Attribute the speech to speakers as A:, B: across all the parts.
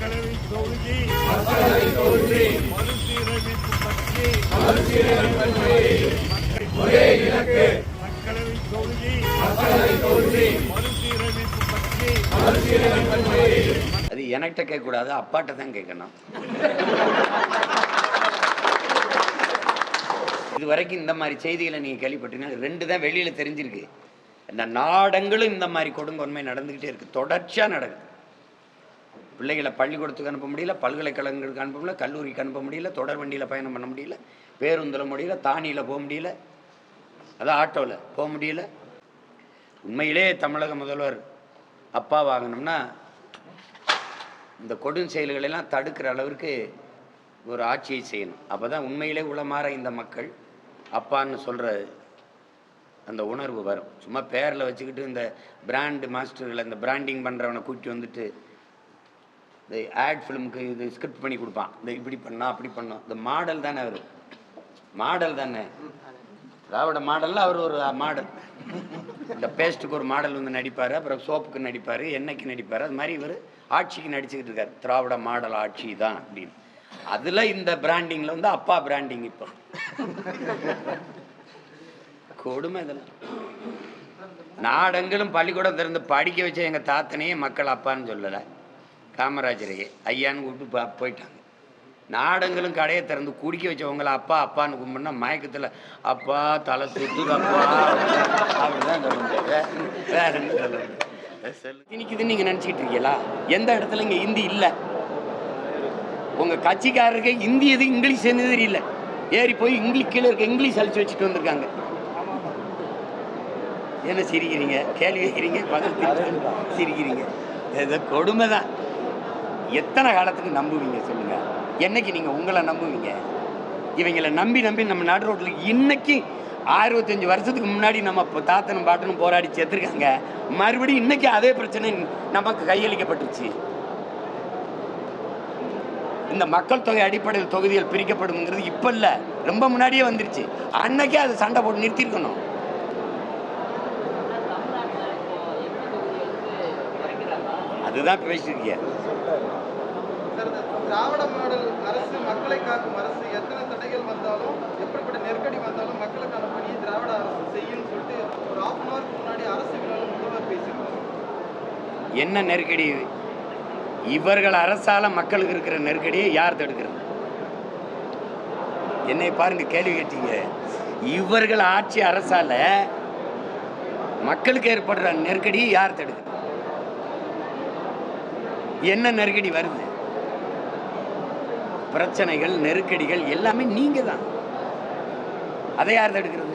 A: தொகுதி மறுசீரமைப்பு பற்றி ஒரே இலக்கு மக்களவை தொகுதி மறுசீரமைப்பு பற்றி
B: அது என்கிட்ட கேட்கக்கூடாது அப்பாட்ட தான் கேட்கணும். இது வரைக்கும் இந்த மாதிரி செய்திகளை நீங்கள் கேள்விப்பட்டீங்கன்னா ரெண்டு தான் வெளியில் தெரிஞ்சிருக்கு. இந்த நாடங்களும் இந்த மாதிரி கொடுங்கொன்மை நடந்துக்கிட்டே இருக்குது தொடர்ச்சியாக நடக்குது. பிள்ளைகளை பள்ளிக்கூடத்துக்கு அனுப்ப முடியல பல்கலைக்கழகங்களுக்கு அனுப்ப முடியல கல்லூரிக்கு அனுப்ப முடியல தொடர் வண்டியில் பயணம் பண்ண முடியல பேருந்தில் முடியல தானியில் போக முடியல அதான் ஆட்டோவில் போக முடியல. உண்மையிலே தமிழக முதல்வர் அப்பா வாங்கினோம்னா இந்த கொடும் செயல்களெல்லாம் தடுக்கிற அளவிற்கு ஒரு ஆட்சியை செய்யணும். அப்போ தான் உண்மையிலே உளமாற இந்த மக்கள் அப்பான்னு சொல்கிற அந்த உணர்வு வரும். சும்மா பேரில் வச்சுக்கிட்டு இந்த பிராண்டு மாஸ்டர்களை இந்த பிராண்டிங் பண்ணுறவனை கூட்டி வந்துட்டு இந்த ஆட் ஃபிலிமுக்கு இது ஸ்கிரிப்ட் பண்ணி கொடுப்பான். இந்த இப்படி பண்ணா அப்படி பண்ணோம் இந்த மாடல் தானே அவர். மாடல் தானே. திராவிட மாடலில் அவர் ஒரு மாடல் இந்த பேஸ்ட்டுக்கு ஒரு மாடல் வந்து நடிப்பார் அப்புறம் சோப்புக்கு நடிப்பார் எண்ணெய்க்கு நடிப்பார். அது மாதிரி இவர் ஆட்சிக்கு நடிச்சுக்கிட்டு இருக்கார். திராவிட மாடல் ஆட்சி தான் அப்படின்னு. அதில் இந்த பிராண்டிங்கில் வந்து அப்பா பிராண்டிங் இப்போ. கொடுமை இதெல்லாம். நாடெங்கிலும் பள்ளிக்கூடம் திறந்து படிக்க வச்ச எங்கள் தாத்தனையே மக்கள் அப்பான்னு சொல்லலை. காமராஜரையே ஐயான்னு கூப்பிட்டு பா- போயிட்டாங்க. நாடெங்கிலும் கடையை திறந்து குடிக்க வச்சவங்கள அப்பா அப்பான்னு கும்பிட்னா மயக்கத்தில் அப்பா தலை சுத்துது அப்பா. அப்படிதான் சொல்ல முடியாது வேற- என்ன சொல்ல முடியாது. திணிக்குதுன்னு நீங்கள் நினச்சிக்கிட்டு இருக்கீங்களா? எந்த இடத்துல இங்கே ஹிந்தி இல்லை? உங்கள் கட்சிக்காரருக்கு ஹிந்தி எது இங்கிலீஷ் என்ன தெரியல ஏறி போய் இங்கிலீஷ் கீழே இருக்க இங்கிலீஷ் அழிச்சு வச்சுட்டு வந்திருக்காங்க. என்ன சிரிக்கிறீங்க? கேள்வி கேட்குறீங்க? பதில் சிரிக்கிறீங்க. ஏதோ கொடுமை தான் எத்தனை காலத்துக்கு நம்புவீங்க சொல்லுங்க? என்னைக்கு நீங்க உங்களை நம்புவீங்க? இவங்களை நம்பி நம்பி நம்ம நாடு ரோட்டில் இன்னைக்கு அறுபத்தஞ்சு வருஷத்துக்கு முன்னாடி நம்ம இப்போ தாத்தனும் பாட்டனும் போராடி சேர்த்துருக்காங்க மறுபடியும் இன்னைக்கு அதே பிரச்சனை நமக்கு கையளிக்கப்பட்டுருச்சு. இந்த மக்கள் தொகை அடிப்படையில் தொகுதிகள் பிரிக்கப்படுங்கிறது இப்போ இல்லை. ரொம்ப முன்னாடியே வந்துருச்சு. அன்னைக்கே அது சண்டை போட்டு நிறுத்திருக்கணும். அதுதான் பேசியிருக்கீங்க
C: சார், இந்த திராவிட மாடல் அரசு மக்களை காக்கும் அரசு எத்தனை தடைகள் வந்தாலும் எப்படிப்பட்ட நெருக்கடி வந்தாலும் மக்களுக்கான பணியை திராவிட அரசு செய்யும்னு சொல்லிட்டு ஒரு ஹாஃப் அன் ஹவருக்கு முன்னாடி அரசு விழாவில் முதல்வர் பேசியிருக்காங்க
B: என்ன நெருக்கடி இவர்கள் அரசால மக்களுக்கு இருக்கிற நெருக்கடியை யார் தடுக்கிறது? என்னை பாருங்க கேள்வி கேட்டீங்க. இவர்கள் ஆட்சி அரசால மக்களுக்கு ஏற்படுற நெருக்கடியை யார் தடுக்கிறது? என்ன நெருக்கடி வருது? பிரச்சனைகள் நெருக்கடிகள் எல்லாமே நீங்க தான் அதை யார் தடுக்கிறது?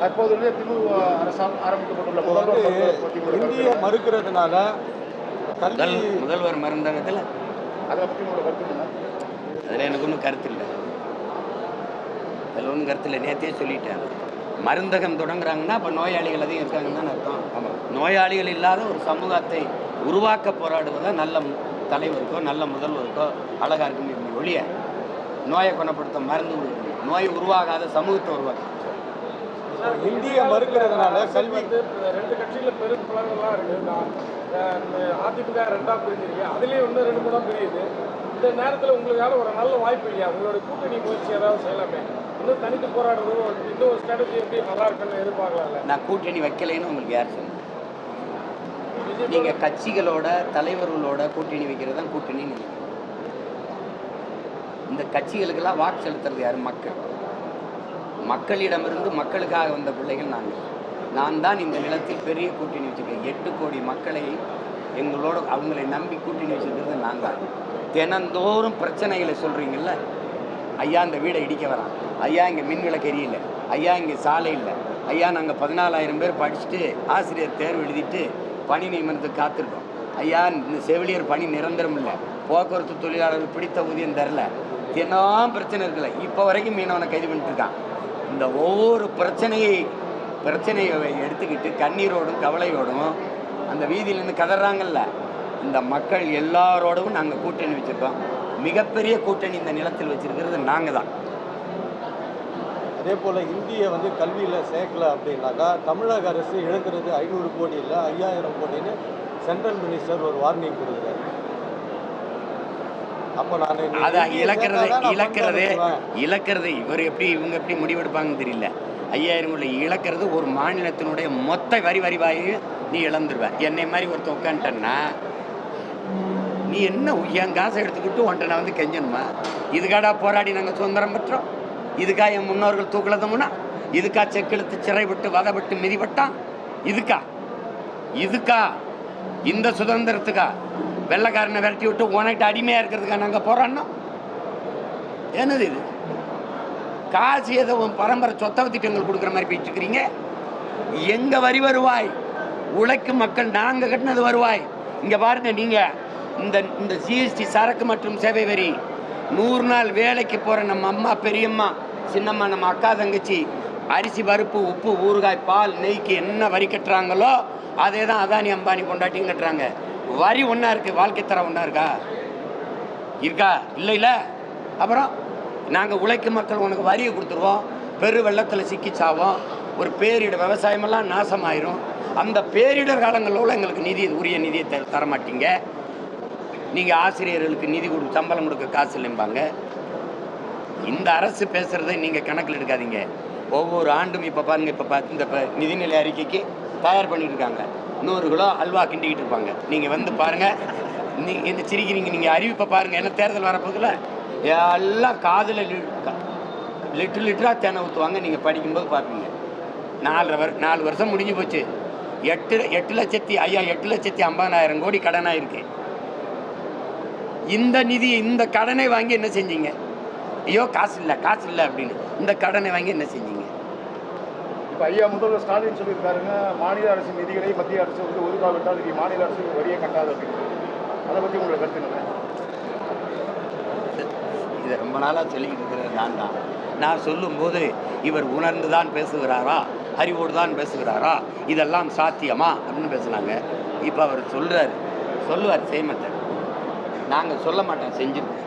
D: தற்போதுள்ள திமுக அரசால் ஆரம்பிக்கப்பட்டுள்ள முதல்வர்
E: இந்திய? மறுக்கிறதுனால
B: முதல் முதல்வர் மருந்தகத்தில்?
D: அதை பற்றி உங்களோட கருத்து என்ன
B: அதில் எனக்கு ஒன்றும் கருத்து இல்லை. அதில் ஒன்றும் கருத்து இல்லை. நேற்றே சொல்லிட்டேன் மருந்தகம் தொடங்குறாங்கன்னா அப்போ நோயாளிகள் அதிகம் இருக்காங்கன்னு தான் அர்த்தம்.
D: ஆமாம்
B: நோயாளிகள் இல்லாத ஒரு சமூகத்தை உருவாக்க போராடுவதா நல்ல தலைவருக்கோ நல்ல முதல்வருக்கோ அழகா இருக்கும் ஒழிய நோயை குணப்படுத்த மருந்து கொடுக்கணும். நோய் உருவாகாத சமூகத்தை உருவாக்க.
E: இந்திய மறுக்கிறதுனால கல்வி
F: ரெண்டு கட்சியில பெரும் பிளவுகள்லாம் இருக்கு. நான் அஹ், இந்த அதிமுக ரெண்டா பிரிஞ்சிருக்கு. அதுலயும் இன்னும் ரெண்டு மூணா பிரியுது. இந்த நேரத்துல உங்களுக்கான ஒரு நல்ல வாய்ப்பு இல்லையா? உங்களோட கூட்டணி முயற்சி ஏதாவது செய்யலாமே? இன்னும் தனித்து போராடுறது இந்த ஒரு ஸ்ட்ராட்டஜி எப்படி நல்லா இருக்குன்னு எதிர்பார்க்கலாம்ல?
B: நான் கூட்டணி வைக்கலைன்னு உங்களுக்கு யார்
F: பிஜேபி
B: நீங்கள் கட்சிகளோட தலைவர்களோட கூட்டணி வைக்கிறது தான் கூட்டணின்னு நினைக்கிறேன் இந்த கட்சிகளுக்கெல்லாம் வாக்கு செலுத்துறது யார்? மக்கள். மக்களிடமிருந்து மக்களுக்காக வந்த பிள்ளைகள் நாங்கள். நான் தான் இந்த நிலத்தில் பெரிய கூட்டணி வச்சுருக்கேன். எட்டு கோடி மக்களை எங்களோட அவங்களை நம்பி கூட்டணி வச்சுருக்கிறது நாங்கள் தான் தினந்தோறும் பிரச்சனைகளை சொல்கிறீங்கல்ல ஐயா இந்த வீடை இடிக்க வரான். ஐயா இங்கே மின் விளக்கு எரியல ஐயா இங்கே சாலை இல்லை. ஐயா நாங்கள் பதினாலாயிரம் பேர் படிச்சுட்டு ஆசிரியர் தேர்வு எழுதிட்டு பணி நியமனத்துக்கு காத்திருக்கோம். ஐயா இந்த செவிலியர் பணி நிரந்தரம் இல்லை. போக்குவரத்து தொழிலாளர்கள் பிடித்த ஊதியம் தரல. தினம் பிரச்சனை இருக்குல்ல. இப்போ வரைக்கும் மீனவனை கைது பண்ணிட்டுருக்கான் இந்த ஒவ்வொரு பிரச்சனையை பிரச்சனையை எடுத்துக்கிட்டு கண்ணீரோடும் கவலையோடும் அந்த வீதியிலேருந்து கதறாங்கல்ல இந்த மக்கள் எல்லாரோடவும் நாங்கள் கூட்டணி வச்சுருக்கோம். மிகப்பெரிய கூட்டணி இந்த நிலத்தில் வச்சிருக்கிறது நாங்கள் தான்
E: அதே போல் இந்திய வந்து கல்வியில் சேர்க்கல அப்படின்னாக்கா தமிழக அரசு இழக்கிறது ஐநூறு கோடி இல்லை ஐயாயிரம் கோடின்னு சென்ட்ரல் மினிஸ்டர் ஒரு வார்னிங் கொடுக்குறாரு. அப்போ நான்
B: அதை இழக்கிறது இழக்கிறது. இழக்கிறது இவர் எப்படி இவங்க எப்படி முடிவெடுப்பாங்கன்னு தெரியல. ஐயாயிரம் கோடி இழக்கிறது ஒரு மாநிலத்தினுடைய மொத்த வரி வரிவாயும் நீ இழந்துருவேன் என்னை மாதிரி ஒருத்தன் உட்காந்துட்டன்னா நீ என்ன என் காசை எடுத்துக்கிட்டு ஒன்றை நான் வந்து கெஞ்சணுமா? இதுக்காடா போராடி நாங்கள் சுதந்திரம் பெற்றோம்? இதுக்கா என் முன்னோர்கள் தூக்கலதமுனா இதுக்கா செக்கெழுத்து சிறைப்பட்டு வதப்பட்டு மிதிப்பட்டான் இதுக்கா? இதுக்கா? இந்த சுதந்திரத்துக்கா? வெள்ளைக்காரனை விரட்டி விட்டு உனக்கிட்ட அடிமையாக இருக்கிறதுக்கா நாங்கள் போராடினோம்? என்னது இது? காசு ஏதோ பரம்பரை பரம்பரை சொத்த திட்டங்கள் கொடுக்குற மாதிரி போயிட்டு இருக்கிறீங்க? வரி வருவாய்? உழைக்கும் மக்கள் நாங்கள் கட்டினது வருவாய். இங்கே பாருங்க நீங்கள் இந்த இந்த ஜிஎஸ்டி சரக்கு மற்றும் சேவை வரி. நூறு நாள் வேலைக்கு போகிற நம்ம அம்மா பெரியம்மா சின்னம்மா நம்ம அக்கா தங்கச்சி அரிசி பருப்பு உப்பு ஊறுகாய் பால் நெய்க்கு என்ன வரி கட்டுறாங்களோ அதே தான் அதானி அம்பானி கொண்டாட்டியும் கட்டுறாங்க. வரி ஒன்றா இருக்கு வாழ்க்கை தரம் ஒன்றா இருக்கா? இருக்கா? இல்லை இல்லை அப்புறம் நாங்கள் உழைக்கும் மக்கள் உனக்கு வரியை கொடுத்துருவோம். பெரு வெள்ளத்தில் சிக்கி சாவோம். ஒரு பேரிடர் விவசாயமெல்லாம் நாசமாயிரும். அந்த பேரிடர் காலங்களில் எங்களுக்கு நிதி உரிய நிதியை த தர மாட்டீங்க நீங்கள் ஆசிரியர்களுக்கு நிதி கொடு சம்பளம் கொடுக்க காசு இல்லைம்பாங்க. இந்த அரசு பேசுகிறத நீங்கள் கணக்கில் எடுக்காதீங்க. ஒவ்வொரு ஆண்டும் இப்போ பாருங்கள் இப்போ பார்த்து இந்த இப்போ நிதிநிலை அறிக்கைக்கு தயார் பண்ணிட்டு இருக்காங்க நூறு கிலோ அல்வா கிண்டிக்கிட்டு இருப்பாங்க. நீங்கள் வந்து பாருங்கள் நீ இந்த சிரிக்கிறீங்க நீங்கள் அறிவிப்பை பாருங்கள் என்ன தேர்தல் வரப்போதில் எல்லாம் காதில் லிட்டர் லிட்டராக தேனை ஊற்றுவாங்க நீங்கள் படிக்கும்போது பார்ப்பீங்க நாலரை வரு நாலு வருஷம் முடிஞ்சு போச்சு. எட்டு எட்டு லட்சத்தி ஐயா எட்டு லட்சத்தி ஐம்பதாயிரம் கோடி கடனாக இருக்கு இந்த நிதி இந்த கடனை வாங்கி என்ன செஞ்சீங்க? ஐயோ காசு இல்லை காசு இல்லை அப்படின்னு. இந்த கடனை வாங்கி என்ன செஞ்சீங்க?
D: இப்போ ஐயா முதல்வர் ஸ்டாலின் சொல்லியிருக்காருங்க மாநில அரசு நிதிகளை மத்திய அரசு வந்து ஒதுக்காவிட்டால் இது மாநில அரசு வரியே கட்டாது அப்படின்னு. அதை பற்றி உங்களோட கருத்து
B: இதை ரொம்ப நாளாக சொல்லிக்கிட்டு இருக்கிறது நான் தான் நான் சொல்லும்போது இவர் உணர்ந்து தான் பேசுகிறாரா? அறிவோடு தான் பேசுகிறாரா? இதெல்லாம் சாத்தியமா? அப்படின்னு பேசுனாங்க. இப்போ அவர் சொல்கிறாரு சொல்லுவார் மாட்டார் நாங்கள் சொல்ல மாட்டோம் செஞ்சிருக்கோம்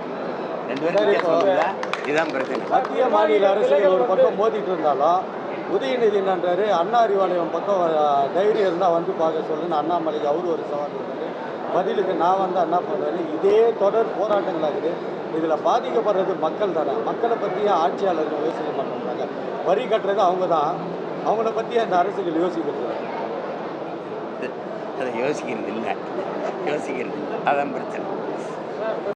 B: ரெண்டு பேரும் இருக்குல்ல? இதுதான் பிரச்சனை.
E: மத்திய மாநில அரசுகள் ஒரு பக்கம் மோதிட்டு இருந்தாலும் உதயநிதி என்னன்றாரு அண்ணா அறிவாலயம் பக்கம் தைரியம் இருந்தால் வந்து பார்க்க சொல்லுன்னு அண்ணாமலைக்கு அவரு ஒரு சவால் பதிலுக்கு நான் வந்து அண்ணா பண்ணுறாரு இதே தொடர் போராட்டங்களாகுது. இதில் பாதிக்கப்படுறது மக்கள் தானே. மக்களை பற்றிய ஆட்சியாளர்கள் யோசிக்க மாட்டேங்கிறாங்க வரி கட்டுறது அவங்க தான் அவங்கள பற்றி அந்த அரசுகள் யோசிக்கிறது
B: அதை யோசிக்கிறது இல்லை. யோசிக்கிறது அதான் பிரச்சனை.